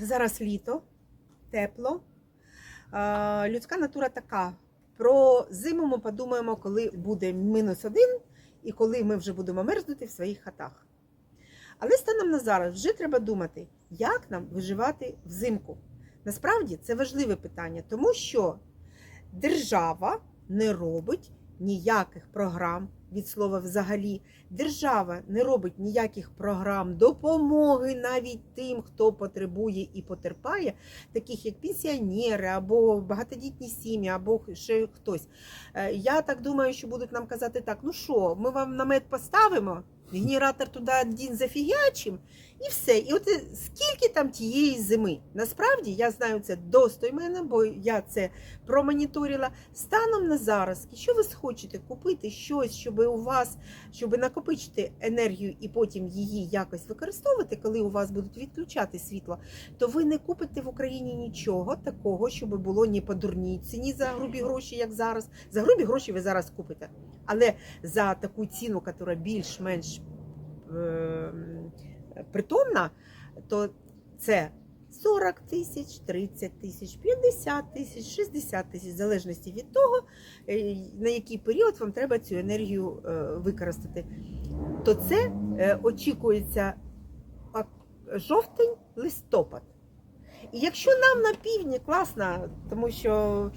зараз літо, тепло. Людська натура така. Про зиму ми подумаємо, коли буде мінус один і коли ми вже будемо мерзнути в своїх хатах. Але станом на зараз вже треба думати, як нам виживати взимку. Насправді це важливе питання, тому що держава не робить ніяких програм від слова взагалі. Держава не робить ніяких програм допомоги навіть тим, хто потребує і потерпає, таких як пенсіонери або багатодітні сім'ї, або ще хтось. Е, Я так думаю, що будуть нам казати так: ну що, ми вам намет поставимо, генератор туди один зафігячим, і все. І от е, скільки там тієї зими? Насправді я знаю це достойменно, бо я це промоніторила. Станом на зараз, якщо ви хочете купити щось, щоб у вас, щоб накопичити енергію і потім її якось використовувати, коли у вас будуть відключати світло, то ви не купите в Україні нічого такого, щоб було ні по дурній ціні за грубі гроші, як зараз. За грубі гроші ви зараз купите. Але за таку ціну, яка більш-менш притомна, то це 40 тисяч, 30 тисяч, 50 тисяч, 60 тисяч, в залежності від того, е, на який період вам треба цю енергію е, використати. То це е, очікується жовтень, листопад. І якщо нам на півдні класно, тому що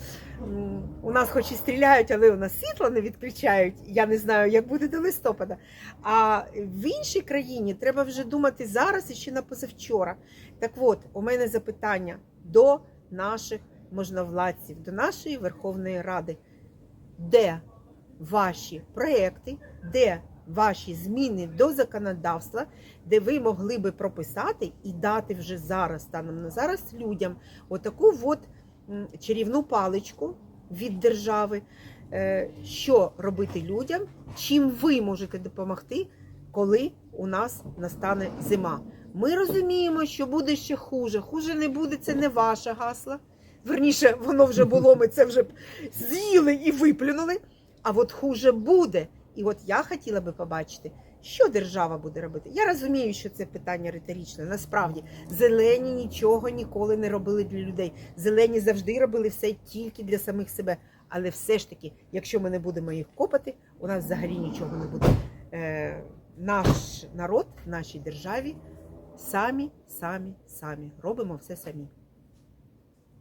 у нас хоч і стріляють, але у нас світло не відключають, я не знаю, як буде до листопада. А в іншій країні треба вже думати зараз і ще на позавчора. Так от, у мене запитання до наших можновладців, до нашої Верховної Ради. Де ваші проекти, де ваші зміни до законодавства, де ви могли би прописати і дати вже зараз, станом на зараз людям отаку от чарівну паличку від держави, е, що робити людям, чим ви можете допомогти, коли у нас настане зима. Ми розуміємо, що буде ще хуже. Хуже не буде, це не ваше гасло. Верніше, воно вже було, ми це вже з'їли і виплюнули. А от хуже буде. І от я хотіла би побачити, що держава буде робити. Я розумію, що це питання риторичне. Насправді, зелені нічого ніколи не робили для людей. Зелені завжди робили все тільки для самих себе. Але все ж таки, якщо ми не будемо їх копати, у нас взагалі нічого не буде. Е, наш народ в нашій державі самі, самі, самі робимо все самі.